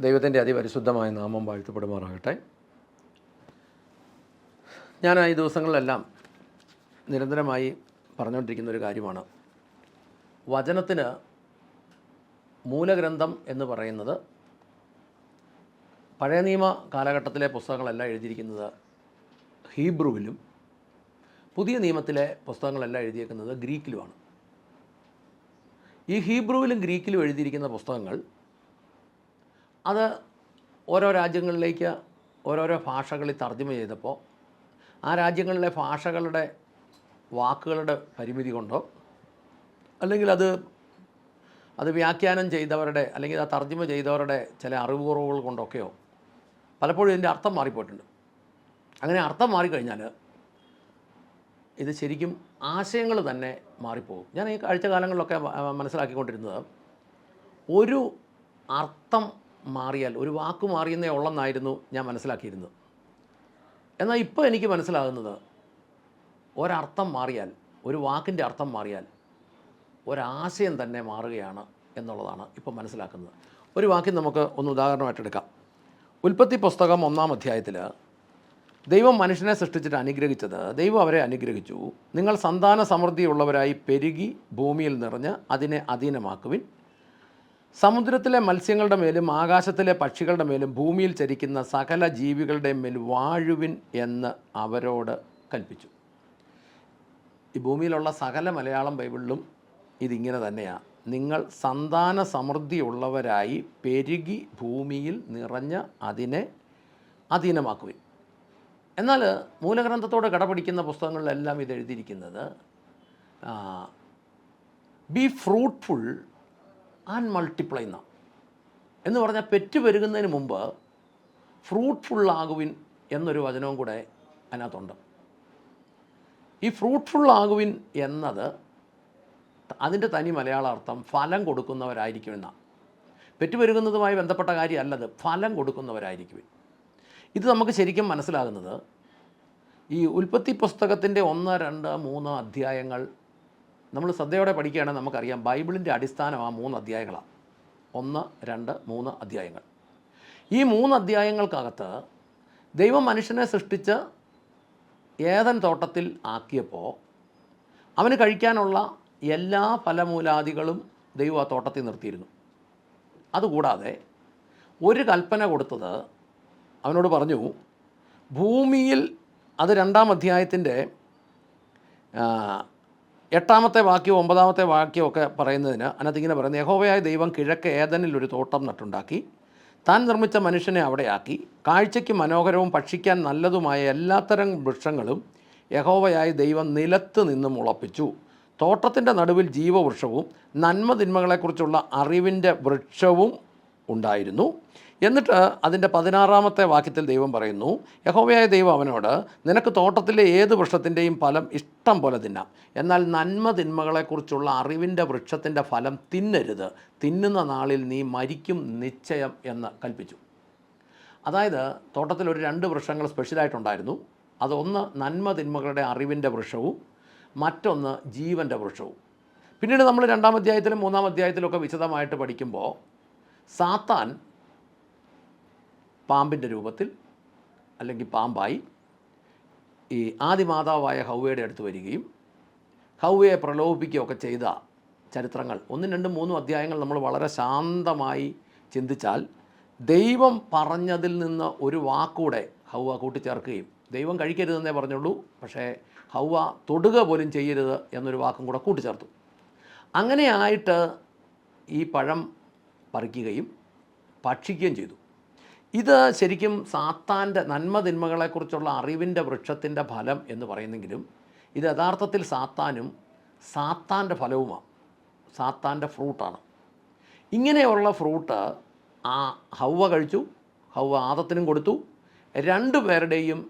ദൈവത്തിന്റെ അതിപരിശുദ്ധമായ നാമം വാഴ്ത്തപ്പെടുമാറാകട്ടെ. ഞാൻ ഈ ദിവസങ്ങളിലെല്ലാം നിരന്തരമായി പറഞ്ഞുകൊണ്ടിരിക്കുന്ന ഒരു കാര്യമാണ്. വചനത്തിന് മൂലഗ്രന്ഥം എന്ന് പറയുന്നത് പഴയ നിയമ കാലഘട്ടത്തിലെ പുസ്തകങ്ങളെല്ലാം എഴുതിയിരിക്കുന്നത് ഹീബ്രുവിലും പുതിയ നിയമത്തിലെ പുസ്തകങ്ങളെല്ലാം എഴുതിയേക്കുന്നത് ഗ്രീക്കിലുമാണ്. ഈ ഹീബ്രുവിലും ഗ്രീക്കിലും എഴുതിയിരിക്കുന്ന പുസ്തകങ്ങൾ അത് ഓരോ രാജ്യങ്ങളിലേക്ക് ഓരോരോ ഭാഷകളിൽ തർജമ ചെയ്തപ്പോൾ ആ രാജ്യങ്ങളിലെ ഭാഷകളുടെ വാക്കുകളുടെ പരിമിതി കൊണ്ടോ അല്ലെങ്കിൽ അത് അത് വ്യാഖ്യാനം ചെയ്തവരുടെ അല്ലെങ്കിൽ ആ തർജമ ചെയ്തവരുടെ ചില അറിവുകുറവുകൾ കൊണ്ടൊക്കെയോ പലപ്പോഴും ഇതിന്റെ അർത്ഥം മാറിപ്പോയിട്ടുണ്ട്. അങ്ങനെ അർത്ഥം മാറിക്കഴിഞ്ഞാൽ ഇത് ശരിക്കും ആശയങ്ങൾ തന്നെ മാറിപ്പോകും. ഞാൻ ഈ കാഴ്ച കാലങ്ങളിലൊക്കെ മനസ്സിലാക്കിക്കൊണ്ടിരുന്നത് ഒരു അർത്ഥം മാറിയാൽ ഒരു വാക്ക് മാറിയെന്നേ ഉള്ളെന്നായിരുന്നു ഞാൻ മനസ്സിലാക്കിയിരുന്നത്. എന്നാൽ ഇപ്പോൾ എനിക്ക് മനസ്സിലാകുന്നത് ഒരർത്ഥം മാറിയാൽ ഒരു വാക്കിന്റെ അർത്ഥം മാറിയാൽ ഒരാശയം തന്നെ മാറുകയാണ് എന്നുള്ളതാണ് ഇപ്പോൾ മനസ്സിലാക്കുന്നത്. ഒരു വാക്കിൽ നമുക്ക് ഒന്ന് ഉദാഹരണമായിട്ട് എടുക്കാം. ഉൽപ്പത്തി പുസ്തകം ഒന്നാം അധ്യായത്തിൽ ദൈവം മനുഷ്യനെ സൃഷ്ടിച്ചിട്ട് അനുഗ്രഹിച്ചത് ദൈവം അവരെ അനുഗ്രഹിച്ചു. നിങ്ങൾ സന്താന സമൃദ്ധിയുള്ളവരായി പെരുകി ഭൂമിയിൽ നിറഞ്ഞ് അതിനെ അധീനമാക്കുവിൻ. സമുദ്രത്തിലെ മത്സ്യങ്ങളുടെ മേലും ആകാശത്തിലെ പക്ഷികളുടെ മേലും ഭൂമിയിൽ ചരിക്കുന്ന സകല ജീവികളുടെ മേൽ വാഴുവിൻ എന്ന് അവരോട് കൽപ്പിച്ചു. ഈ ഭൂമിയിലുള്ള സകല മലയാളം ബൈബിളിലും ഇതിങ്ങനെ തന്നെയാണ് നിങ്ങൾ സന്താന സമൃദ്ധിയുള്ളവരായി പെരുകി ഭൂമിയിൽ നിറഞ്ഞ് അതിനെ അധീനമാക്കുവിൻ. എന്നാൽ മൂലഗ്രന്ഥത്തോട് കടപിടിക്കുന്ന പുസ്തകങ്ങളിലെല്ലാം ഇത് എഴുതിയിരിക്കുന്നത് ബി ഫ്രൂട്ട്ഫുൾ ആൻഡ് മൾട്ടിപ്ലൈ എന്ന എന്ന് പറഞ്ഞാൽ പെറ്റ് പെരുകുന്നതിന് മുമ്പ് ഫ്രൂട്ട്ഫുൾ ആകുവിൻ എന്നൊരു വചനവും കൂടെ അതിനകത്തുണ്ട്. ഈ ഫ്രൂട്ട്ഫുൾ ആകുവിൻ എന്നത് അതിന്റെ തനി മലയാള അർത്ഥം ഫലം പെറ്റ് പെറ്റുപെരുകുന്നതുമായി ബന്ധപ്പെട്ട കാര്യമല്ലത് ഫലം കൊടുക്കുന്നവരായിരിക്കും ഇത് നമുക്ക് ശരിക്കും മനസ്സിലാകുന്നത് ഈ ഉൽപ്പത്തി പുസ്തകത്തിന്റെ ഒന്ന് രണ്ട് മൂന്ന് അധ്യായങ്ങൾ നമ്മൾ ശ്രദ്ധയോടെ പഠിക്കുകയാണെങ്കിൽ നമുക്കറിയാം ബൈബിളിന്റെ അടിസ്ഥാനം ആ മൂന്ന് അധ്യായങ്ങളാണ്. ഒന്ന് രണ്ട് മൂന്ന് അധ്യായങ്ങൾ. ഈ മൂന്ന് അധ്യായങ്ങൾക്കകത്ത് ദൈവം മനുഷ്യനെ സൃഷ്ടിച്ച് ഏതൻ തോട്ടത്തിൽ ആക്കിയപ്പോൾ അവന് കഴിക്കാനുള്ള എല്ലാ ഫലമൂലാദികളും ദൈവം ആ തോട്ടത്തിൽ നിർത്തിയിരുന്നു. അതുകൂടാതെ ഒരു കൽപ്പന കൊടുത്തത് അവനോട് പറഞ്ഞു ഭൂമിയിൽ അത് രണ്ടാം അധ്യായത്തിന്റെ എട്ടാമത്തെ വാക്യവും ഒമ്പതാമത്തെ വാക്യവും ഒക്കെ പറയുന്നതിന് അതിനകത്ത് ഇങ്ങനെ പറയുന്നത് യഹോവയായ ദൈവം കിഴക്ക് ഏതനിൽ ഒരു തോട്ടം നട്ടുണ്ടാക്കി. താൻ നിർമ്മിച്ച മനുഷ്യനെ അവിടെയാക്കി. കാഴ്ചയ്ക്ക് മനോഹരവും ഭക്ഷിക്കാൻ നല്ലതുമായ എല്ലാത്തരം വൃക്ഷങ്ങളും യഹോവയായ ദൈവം നിലത്ത് നിന്ന് മുളപ്പിച്ചു. തോട്ടത്തിന്റെ നടുവിൽ ജീവവൃക്ഷവും നന്മതിന്മകളെക്കുറിച്ചുള്ള അറിവിന്റെ വൃക്ഷവും ഉണ്ടായിരുന്നു. എന്നിട്ട് അതിന്റെ പതിനാറാമത്തെ വാക്യത്തിൽ ദൈവം പറയുന്നു യഹോവയായ ദൈവം അവനോട് നിനക്ക് തോട്ടത്തിലെ ഏത് വൃക്ഷത്തിന്റെയും ഫലം ഇഷ്ടം പോലെ തിന്നാം. എന്നാൽ നന്മ തിന്മകളെക്കുറിച്ചുള്ള അറിവിന്റെ വൃക്ഷത്തിന്റെ ഫലം തിന്നരുത്. തിന്നുന്ന നാളിൽ നീ മരിക്കും നിശ്ചയം എന്ന് കൽപ്പിച്ചു. അതായത് തോട്ടത്തിൽ ഒരു രണ്ട് വൃക്ഷങ്ങൾ സ്പെഷ്യലായിട്ടുണ്ടായിരുന്നു. അതൊന്ന് നന്മ തിന്മകളുടെ അറിവിന്റെ വൃക്ഷവും മറ്റൊന്ന് ജീവന്റെ വൃക്ഷവും. പിന്നീട് നമ്മൾ രണ്ടാം അധ്യായത്തിലും മൂന്നാം അധ്യായത്തിലൊക്കെ വിശദമായിട്ട് പഠിക്കുമ്പോൾ സാത്താൻ പാമ്പിന്റെ രൂപത്തിൽ അല്ലെങ്കിൽ പാമ്പായി ഈ ആദിമാതാവായ ഹൗവയുടെ അടുത്ത് വരികയും ഹൗവയെ പ്രലോഭിപ്പിക്കുകയൊക്കെ ചെയ്ത ചരിത്രങ്ങൾ ഒന്നും രണ്ടും മൂന്നും അധ്യായങ്ങൾ നമ്മൾ വളരെ ശാന്തമായി ചിന്തിച്ചാൽ ദൈവം പറഞ്ഞതിൽ നിന്ന് ഒരു വാക്കൂടെ ഹൗവ കൂട്ടിച്ചേർക്കുകയും ദൈവം കഴിക്കരുതെന്നേ പറഞ്ഞുള്ളൂ പക്ഷേ ഹൗവ തൊടുക പോലും ചെയ്യരുത് എന്നൊരു വാക്കും കൂടെ കൂട്ടിച്ചേർത്തു. അങ്ങനെയായിട്ട് ഈ പഴം പറിക്കുകയും ഭക്ഷിക്കുകയും ചെയ്തു. ഇത് ശരിക്കും സാത്താന്റെ നന്മതിന്മകളെക്കുറിച്ചുള്ള അറിവിന്റെ വൃക്ഷത്തിന്റെ ഫലം എന്ന് പറയുന്നെങ്കിലും ഇത് യഥാർത്ഥത്തിൽ സാത്താനും സാത്താന്റെ ഫലവുമാണ് സാത്താന്റെ ഫ്രൂട്ടാണ്. ഇങ്ങനെയുള്ള ഫ്രൂട്ട് ആ ഹൗവ കഴിച്ചു ഹൗവ ആദത്തിനും കൊടുത്തു. രണ്ടു പേരുടെയും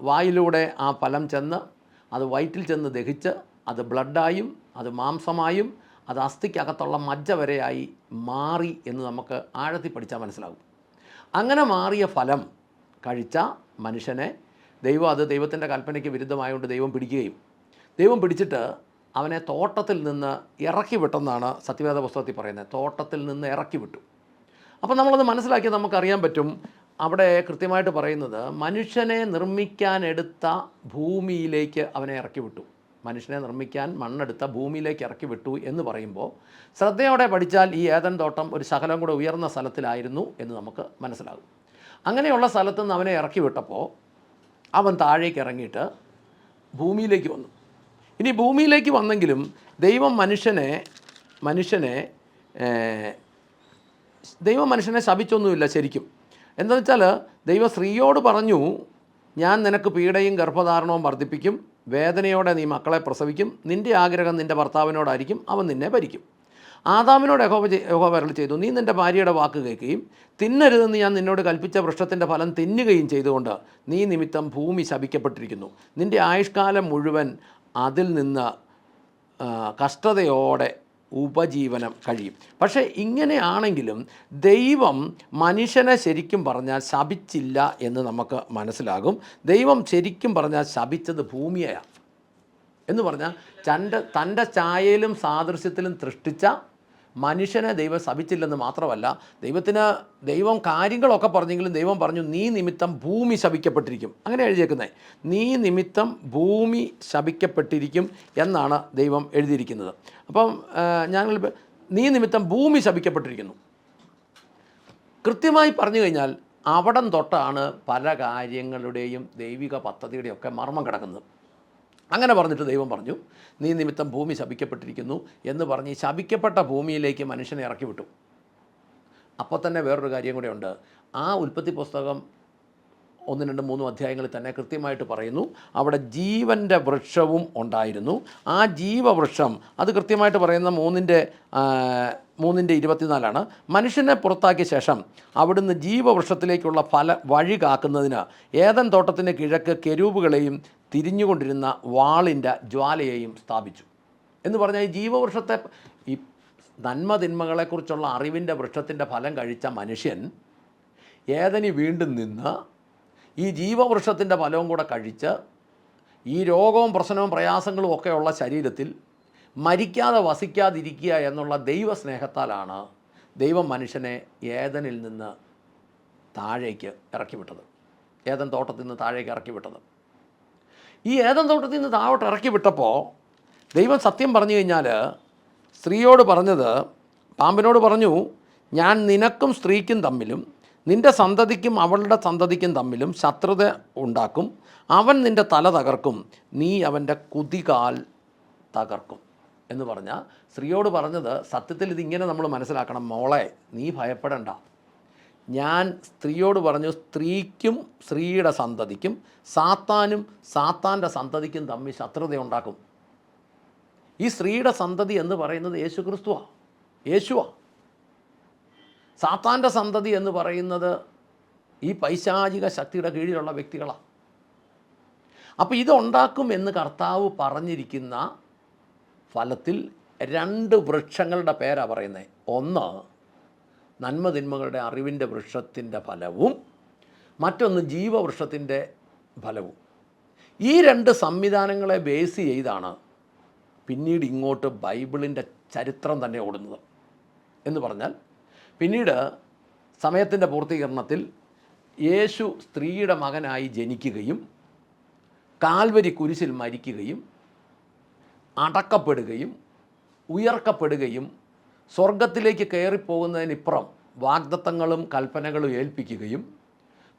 വായിലൂടെ ആ ഫലം ചെന്ന് അത് വയറ്റിൽ ചെന്ന് ദഹിച്ച് അത് ബ്ലഡായും അത് മാംസമായും അത് അസ്ഥിക്കകത്തുള്ള മജ്ജ വരെയായി മാറി എന്ന് നമുക്ക് ആഴത്തിൽ പഠിച്ചാൽ മനസ്സിലാകും. അങ്ങനെ മാറിയ ഫലം കഴിച്ച മനുഷ്യനെ ദൈവം അത് ദൈവത്തിന്റെ കൽപ്പനയ്ക്ക് വിരുദ്ധമായതുകൊണ്ട് ദൈവം പിടിക്കുകയും ദൈവം പിടിച്ചിട്ട് അവനെ തോട്ടത്തിൽ നിന്ന് ഇറക്കി വിട്ടെന്നാണ് സത്യവേദ പുസ്തകത്തിൽ പറയുന്നത്. തോട്ടത്തിൽ നിന്ന് ഇറക്കി വിട്ടു. അപ്പോൾ നമ്മളത് മനസ്സിലാക്കി നമുക്കറിയാൻ പറ്റും. അവിടെ കൃത്യമായിട്ട് പറയുന്നത് മനുഷ്യനെ നിർമ്മിക്കാനെടുത്ത ഭൂമിയിലേക്ക് അവനെ ഇറക്കി വിട്ടു. മനുഷ്യനെ നിർമ്മിക്കാൻ മണ്ണെടുത്ത ഭൂമിയിലേക്ക് ഇറക്കി വിട്ടു എന്ന് പറയുമ്പോൾ ശ്രദ്ധയോടെ പഠിച്ചാൽ ഈ ഏതൻ തോട്ടം ഒരു ശകലം കൂടെ ഉയർന്ന സ്ഥലത്തിലായിരുന്നു എന്ന് നമുക്ക് മനസ്സിലാകും. അങ്ങനെയുള്ള സ്ഥലത്ത് നിന്ന് അവനെ ഇറക്കി വിട്ടപ്പോൾ അവൻ താഴേക്ക് ഇറങ്ങിയിട്ട് ഭൂമിയിലേക്ക് വന്നു. ഇനി ഭൂമിയിലേക്ക് വന്നെങ്കിലും ദൈവം മനുഷ്യനെ മനുഷ്യനെ ദൈവം മനുഷ്യനെ ശപിച്ചൊന്നുമില്ല ശരിക്കും. എന്താണെന്ന് വെച്ചാൽ ദൈവം സ്ത്രീയോട് പറഞ്ഞു ഞാൻ നിനക്ക് പീഡയും ഗർഭധാരണവും വർദ്ധിപ്പിക്കും. വേദനയോടെ നീ മക്കളെ പ്രസവിക്കും. നിന്റെ ആഗ്രഹം നിന്റെ ഭർത്താവിനോടായിരിക്കും. അവൻ നിന്നെ ഭരിക്കും. ആദാമിനോട് യഹോവ യഹോവ അരുളി ചെയ്തു നീ നിന്റെ ഭാര്യയുടെ വാക്ക് കേൾക്കുകയും തിന്നരുതെന്ന് ഞാൻ നിന്നോട് കൽപ്പിച്ച വൃക്ഷത്തിന്റെ ഫലം തിന്നുകയും ചെയ്തുകൊണ്ട് നീ നിമിത്തം ഭൂമി ശപിക്കപ്പെട്ടിരിക്കുന്നു. നിന്റെ ആയുഷ്കാലം മുഴുവൻ അതിൽ നിന്ന് കഷ്ടതയോടെ ഉപജീവനം കഴിയും. പക്ഷേ ഇങ്ങനെയാണെങ്കിലും ദൈവം മനുഷ്യനെ ശരിക്കും പറഞ്ഞാൽ ശപിച്ചില്ല എന്ന് നമുക്ക് മനസ്സിലാകും. ദൈവം ശരിക്കും പറഞ്ഞാൽ ശപിച്ചത് ഭൂമിയെയാണ്. എന്ന് പറഞ്ഞാൽ തന്റെ തന്റെ ചായയിലും സാദൃശ്യത്തിലും സൃഷ്ടിച്ച മനുഷ്യനെ ദൈവം ശപിച്ചില്ലെന്ന് മാത്രമല്ല ദൈവത്തിന് ദൈവം കാര്യങ്ങളൊക്കെ പറഞ്ഞെങ്കിലും ദൈവം പറഞ്ഞു നീ നിമിത്തം ഭൂമി ശപിക്കപ്പെട്ടിരിക്കും. അങ്ങനെ എഴുതിയേക്കുന്നത് നീ നിമിത്തം ഭൂമി ശപിക്കപ്പെട്ടിരിക്കും എന്നാണ് ദൈവം എഴുതിയിരിക്കുന്നത്. അപ്പം ഞങ്ങൾ നീ നിമിത്തം ഭൂമി ശപിക്കപ്പെട്ടിരിക്കുന്നു. കൃത്യമായി പറഞ്ഞു കഴിഞ്ഞാൽ അവിടം തൊട്ടാണ് പല കാര്യങ്ങളുടെയും ദൈവിക പദ്ധതിയുടെയും ഒക്കെ മർമ്മം കിടക്കുന്നത്. അങ്ങനെ പറഞ്ഞിട്ട് ദൈവം പറഞ്ഞു നീ നിമിത്തം ഭൂമി ശപിക്കപ്പെട്ടിരിക്കുന്നു എന്ന് പറഞ്ഞ് ശപിക്കപ്പെട്ട ഭൂമിയിലേക്ക് മനുഷ്യനെ ഇറക്കി വിട്ടു അപ്പോൾ തന്നെ വേറൊരു കാര്യം കൂടെ ഉണ്ട്. ആ ഉൽപ്പത്തി പുസ്തകം ഒന്ന് രണ്ട് മൂന്നും അധ്യായങ്ങളിൽ തന്നെ കൃത്യമായിട്ട് പറയുന്നു അവിടെ ജീവന്റെ വൃക്ഷവും ഉണ്ടായിരുന്നു. ആ ജീവവൃക്ഷം അത് കൃത്യമായിട്ട് പറയുന്ന മൂന്നിന്റെ മൂന്നിന്റെ ഇരുപത്തിനാലാണ്. മനുഷ്യനെ പുറത്താക്കിയ ശേഷം അവിടുന്ന് ജീവവൃക്ഷത്തിലേക്കുള്ള ഫല വഴി കാക്കുന്നതിന് ഏതൻ തോട്ടത്തിന്റെ കിഴക്ക് കെരൂബുകളെയും തിരിഞ്ഞുകൊണ്ടിരുന്ന വാളിന്റെ ജ്വാലയെയും സ്ഥാപിച്ചു. എന്ന് പറഞ്ഞാൽ ഈ ജീവവൃക്ഷത്തെ ഈ നന്മതിന്മകളെക്കുറിച്ചുള്ള അറിവിന്റെ വൃക്ഷത്തിന്റെ ഫലം കഴിച്ച മനുഷ്യൻ ഏതനി വീണ്ടും നിന്ന് ഈ ജീവവൃക്ഷത്തിന്റെ ഫലവും കൂടെ കഴിച്ച് ഈ രോഗവും പ്രശ്നവും പ്രയാസങ്ങളും ഒക്കെയുള്ള ശരീരത്തിൽ മരിക്കാതെ വസിക്കാതിരിക്കുക എന്നുള്ള ദൈവസ്നേഹത്താലാണ് ദൈവം മനുഷ്യനെ ഏതനിൽ നിന്ന് താഴേക്ക് ഇറക്കിവിട്ടത്. ഏതൻ തോട്ടത്തിൽ നിന്ന് താഴേക്ക് ഇറക്കി വിട്ടത് ഈ ഏതൻ തോട്ടത്തിൽ നിന്ന് താഴോട്ട് ഇറക്കി വിട്ടപ്പോൾ ദൈവം സത്യം പറഞ്ഞു കഴിഞ്ഞാൽ സ്ത്രീയോട് പറഞ്ഞത് പാമ്പിനോട് പറഞ്ഞു ഞാൻ നിനക്കും സ്ത്രീക്കും തമ്മിലും നിന്റെ സന്തതിക്കും അവളുടെ സന്തതിക്കും തമ്മിലും ശത്രുത ഉണ്ടാക്കും. അവൻ നിന്റെ തല തകർക്കും നീ അവന്റെ കുതികാൽ തകർക്കും. എന്ന് പറഞ്ഞാൽ സ്ത്രീയോട് പറഞ്ഞത് സത്യത്തിൽ ഇതിങ്ങനെ നമ്മൾ മനസ്സിലാക്കണം. മോളെ നീ ഭയപ്പെടണ്ട. ഞാൻ സ്ത്രീയോട് പറഞ്ഞു സ്ത്രീക്കും സ്ത്രീയുടെ സന്തതിക്കും സാത്താനും സാത്താന്റെ സന്തതിക്കും തമ്മിൽ ശത്രുതയുണ്ടാക്കും ഈ സ്ത്രീയുടെ സന്തതി എന്ന് പറയുന്നത് യേശു ക്രിസ്തുവാ യേശുവാ. സാത്താന്റെ സന്തതി എന്ന് പറയുന്നത് ഈ പൈശാചിക ശക്തിയുടെ കീഴിലുള്ള വ്യക്തികളാണ് അപ്പോൾ ഇതുണ്ടാക്കും എന്ന് കർത്താവ് പറഞ്ഞിരിക്കുന്ന ഫലത്തിൽ രണ്ട് വൃക്ഷങ്ങളുടെ പേരാണ് പറയുന്നത് ഒന്ന് നന്മതിന്മകളുടെ അറിവിന്റെ വൃക്ഷത്തിന്റെ ഫലവും മറ്റൊന്ന് ജീവവൃക്ഷത്തിന്റെ ഫലവും. ഈ രണ്ട് സംവിധാനങ്ങളെ ബേസ് ചെയ്താണ് പിന്നീട് ഇങ്ങോട്ട് ബൈബിളിന്റെ ചരിത്രം തന്നെ ഓടുന്നത് എന്ന് പറഞ്ഞാൽ പിന്നീട് സമയത്തിന്റെ പൂർത്തീകരണത്തിൽ യേശു സ്ത്രീയുടെ മകനായി ജനിക്കുകയും കാൽവരി കുരിശിൽ മരിക്കുകയും അടക്കപ്പെടുകയും ഉയർക്കപ്പെടുകയും സ്വർഗത്തിലേക്ക് കയറിപ്പോകുന്നതിനിപ്പുറം വാഗ്ദത്തങ്ങളും കൽപ്പനകളും ഏൽപ്പിക്കുകയും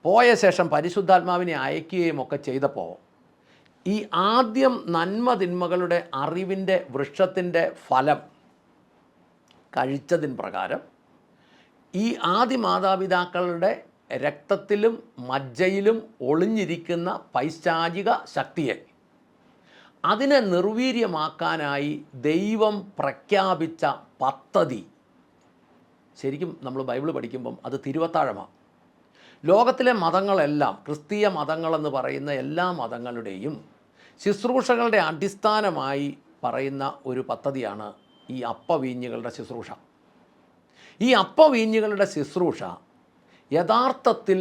പോയ ശേഷം പരിശുദ്ധാത്മാവിനെ അയക്കുകയും ഒക്കെ ചെയ്തപ്പോൾ ഈ ആദ്യം നന്മ തിന്മകളുടെ അറിവിന്റെ വൃക്ഷത്തിന്റെ ഫലം കഴിച്ചതിന് പ്രകാരം ഈ ആദ്യ മാതാപിതാക്കളുടെ രക്തത്തിലും മജ്ജയിലും ഒളിഞ്ഞിരിക്കുന്ന പൈശാചിക ശക്തിയെ അതിനെ നിർവീര്യമാക്കാനായി ദൈവം പ്രഖ്യാപിച്ച പദ്ധതി. ശരിക്കും നമ്മൾ ബൈബിൾ പഠിക്കുമ്പം അത് തിരുവത്താഴമാണ് ലോകത്തിലെ മതങ്ങളെല്ലാം ക്രിസ്തീയ മതങ്ങളെന്ന് പറയുന്ന എല്ലാ മതങ്ങളുടെയും ശുശ്രൂഷകളുടെ അടിസ്ഥാനമായി പറയുന്ന ഒരു പദ്ധതിയാണ് ഈ അപ്പവീഞ്ഞുകളുടെ ശുശ്രൂഷ. ഈ അപ്പവീഞ്ഞുകളുടെ ശുശ്രൂഷ യഥാർത്ഥത്തിൽ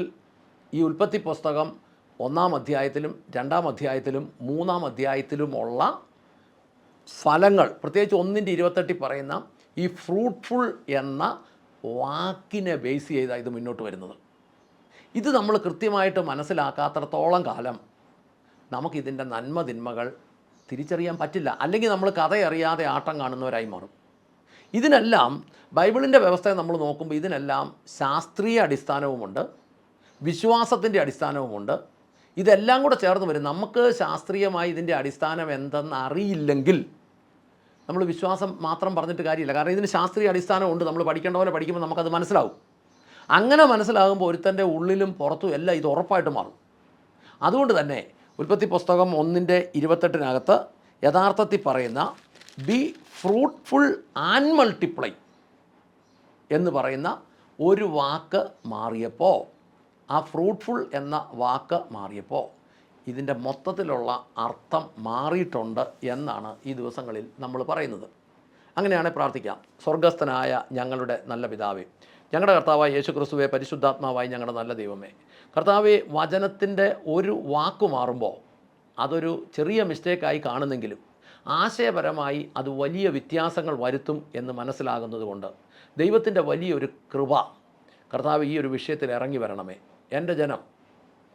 ഈ ഉൽപ്പത്തി പുസ്തകം ഒന്നാം അധ്യായത്തിലും രണ്ടാം അധ്യായത്തിലും മൂന്നാം അധ്യായത്തിലുമുള്ള ഫലങ്ങൾ പ്രത്യേകിച്ച് ഒന്നിന്റെ ഇരുപത്തെട്ടിൽ പറയുന്ന ഈ ഫ്രൂട്ട്ഫുൾ എന്ന വാക്കിനെ ബേസ് ചെയ്താണ് ഇത് മുന്നോട്ട് വരുന്നത്. ഇത് നമ്മൾ കൃത്യമായിട്ട് മനസ്സിലാക്കാത്തടത്തോളം കാലം നമുക്കിതിന്റെ നന്മ തിന്മകൾ തിരിച്ചറിയാൻ പറ്റില്ല. അല്ലെങ്കിൽ നമ്മൾ കഥയറിയാതെ ആട്ടം കാണുന്നവരായി മാറും. ഇതിനെല്ലാം ബൈബിളിന്റെ വ്യവസ്ഥയെ നമ്മൾ നോക്കുമ്പോൾ ഇതിനെല്ലാം ശാസ്ത്രീയ അടിസ്ഥാനവുമുണ്ട് വിശ്വാസത്തിന്റെ അടിസ്ഥാനവുമുണ്ട് ഇതെല്ലാം കൂടെ ചേർന്ന് വരും. നമുക്ക് ശാസ്ത്രീയമായി ഇതിന്റെ അടിസ്ഥാനം എന്തെന്ന് അറിയില്ലെങ്കിൽ നമ്മൾ വിശ്വാസം മാത്രം പറഞ്ഞിട്ട് കാര്യമില്ല. കാരണം ഇതിന് ശാസ്ത്രീയ അടിസ്ഥാനമുണ്ട് നമ്മൾ പഠിക്കേണ്ട പോലെ പഠിക്കുമ്പോൾ നമുക്കത് മനസ്സിലാവും. അങ്ങനെ മനസ്സിലാകുമ്പോൾ ഒരുത്തന്റെ ഉള്ളിലും പുറത്തും എല്ലാം ഇത് ഉറപ്പായിട്ട് മാറും. അതുകൊണ്ട് തന്നെ ഉൽപ്പത്തി പുസ്തകം ഒന്നിന്റെ ഇരുപത്തെട്ടിനകത്ത് യഥാർത്ഥത്തിൽ പറയുന്ന ബി ഫ്രൂട്ട്ഫുൾ ആൻഡ് മൾട്ടിപ്ലൈ എന്ന് പറയുന്ന ഒരു വാക്ക് മാറിയപ്പോൾ ആ ഫ്രൂട്ട്ഫുൾ എന്ന വാക്ക് മാറിയപ്പോൾ ഇതിന്റെ മൊത്തത്തിലുള്ള അർത്ഥം മാറിയിട്ടുണ്ട് എന്നാണ് ഈ ദിവസങ്ങളിൽ നമ്മൾ പറയുന്നത്. അങ്ങനെയാണ് പ്രാർത്ഥിക്കാം. സ്വർഗസ്ഥനായ ഞങ്ങളുടെ നല്ല പിതാവേ ഞങ്ങളുടെ കർത്താവായ യേശു ക്രിസ്തുവെ പരിശുദ്ധാത്മാവായി ഞങ്ങളുടെ നല്ല ദൈവമേ കർത്താവെ വചനത്തിന്റെ ഒരു വാക്ക് മാറുമ്പോൾ അതൊരു ചെറിയ മിസ്റ്റേക്കായി കാണുന്നെങ്കിലും ആശയപരമായി അത് വലിയ വ്യത്യാസങ്ങൾ വരുത്തും എന്ന് മനസ്സിലാകുന്നതുകൊണ്ട് ദൈവത്തിന്റെ വലിയൊരു കൃപ കർത്താവ് ഈ ഒരു വിഷയത്തിൽ ഇറങ്ങി വരണമേ. എന്റെ ജനം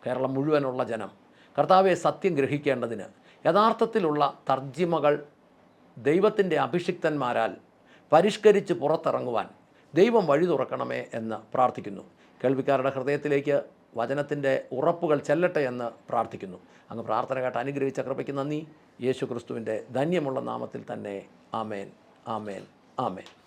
കേരളം മുഴുവനുള്ള ജനം കർത്താവെ സത്യം ഗ്രഹിക്കേണ്ടതിന് യഥാർത്ഥത്തിലുള്ള തർജിമകൾ ദൈവത്തിന്റെ അഭിഷിക്തന്മാരാൽ പരിഷ്കരിച്ച് പുറത്തിറങ്ങുവാൻ ദൈവം വഴി തുറക്കണമേ എന്ന് പ്രാർത്ഥിക്കുന്നു. കേൾവിക്കാരുടെ ഹൃദയത്തിലേക്ക് വചനത്തിന്റെ ഉറപ്പുകൾ ചെല്ലട്ടെ എന്ന് പ്രാർത്ഥിക്കുന്നു. അങ്ങ് പ്രാർത്ഥന കേട്ട് അനുഗ്രഹിച്ച കൃപയ്ക്ക് നന്ദി. യേശു ക്രിസ്തുവിന്റെ ധന്യമുള്ള നാമത്തിൽ തന്നെ ആമേൻ. ആമേൻ. ആമേൻ.